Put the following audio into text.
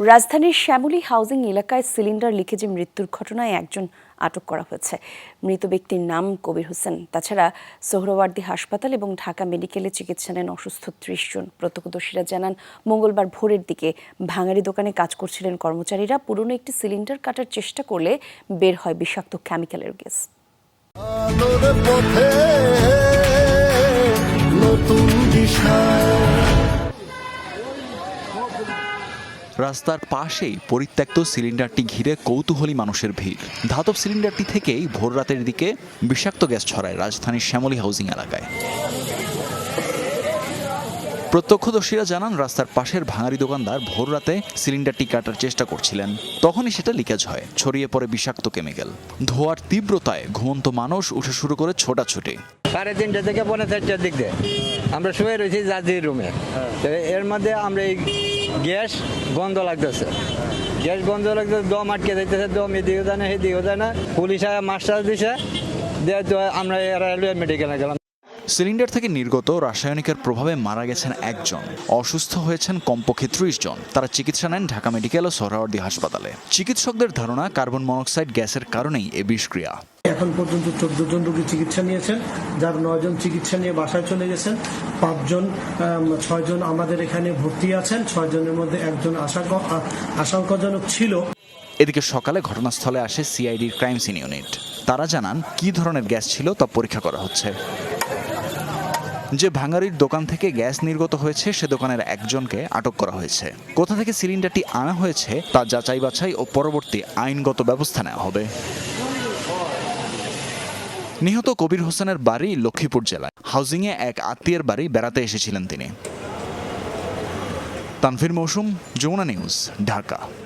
রাজধানীর শ্যামলী হাউজিং এলাকায় সিলিন্ডার লিকেজে মৃত্যুর ঘটনায় একজন আটক করা হয়েছে। মৃত ব্যক্তির নাম কবির হোসেন। তাছাড়া সোহরাওয়ার্দী হাসপাতাল এবং ঢাকা মেডিকেলে চিকিৎসা নেন অসুস্থ ত্রিশ জন। প্রত্যক্ষদর্শীরা জানান, মঙ্গলবার ভোরের দিকে ভাঙারি দোকানে কাজ করছিলেন কর্মচারীরা। পুরনো একটি সিলিন্ডার কাটার চেষ্টা করলে বের হয় বিষাক্ত কেমিক্যালের গ্যাস। নতুন দিশা। রাস্তার পাশেই পরিত্যক্ত সিলিন্ডারটি ঘিরে কৌতূহলী মানুষের ভিড়। ধাতব সিলিন্ডারটি থেকেই ভোর রাতের দিকে বিষাক্ত গ্যাস ছড়ায় রাজধানীর শ্যামলী হাউজিং এলাকায়। প্রত্যক্ষদর্শীরা জানান, রাস্তার পাশের ভাঙারি দোকানদার ভোর রাতে সিলিন্ডারটি কাটার চেষ্টা করছিলেন। তখনই সেটা লিকেজ হয়, ছড়িয়ে পড়ে বিষাক্ত কেমিক্যাল। ধোয়ার তীব্রতায় ঘুমন্ত মানুষ উঠে শুরু করে ছোটাছুটি। সাড়ে তিনটে থেকে পৌনে চারটার দিক দিয়ে। আমরা শুয়ে রয়েছি জাজির রুমে। এর মধ্যে আমরা এই গ্যাস গন্ধ লাগতেছে। গ্যাস গন্ধ লাগতেছে, দম আটকে যাইতেছে, দম এদিকে যায় না সেদিকেও যায় না। পুলিশ মাস্টার দিছে আমরা রেলওয়ে মেডিকেলে গেলাম। সিলিন্ডার থেকে নির্গত রাসায়নিকের প্রভাবে মারা গেছেন একজন। অসুস্থ হয়েছেন কমপক্ষে ত্রিশ জন। তারা চিকিৎসা নেন ঢাকা মেডিকেল ও সোহরাওয়ার্দী হাসপাতালে। চিকিৎসকদের ধারণা, কার্বন মনোক্সাইড গ্যাসের কারণেই এ বিষক্রিয়া। এখন পর্যন্ত চোদ্দ জন রোগী চিকিৎসা নিয়েছেন, যার নয় জন চিকিৎসা নিয়ে বাসায় চলে গেছেন। পাঁচজন ছয়জন আমাদের এখানে ভর্তি আছেন ছয় জনের মধ্যে একজন আশঙ্কাজনক ছিল। এদিকে সকালে ঘটনাস্থলে আসে সিআইডির ক্রাইম সিন ইউনিট। তারা জানান, কী ধরনের গ্যাস ছিল তা পরীক্ষা করা হচ্ছে। যে ভাঙারির দোকান থেকে গ্যাস নির্গত হয়েছে, সে দোকানের একজনকে আটক করা হয়েছে। কোথা থেকে সিলিন্ডারটি আনা হয়েছে, তা যাচাই বাছাই ও পরবর্তী আইনগত ব্যবস্থা নেওয়া হবে। নিহত কবির হোসেনের বাড়ি লক্ষ্মীপুর জেলায়। হাউজিংয়ে এক আত্মীয়ের বাড়ি বেড়াতে এসেছিলেন তিনি। তানফির মৌসুম, যমুনা নিউজ, ঢাকা।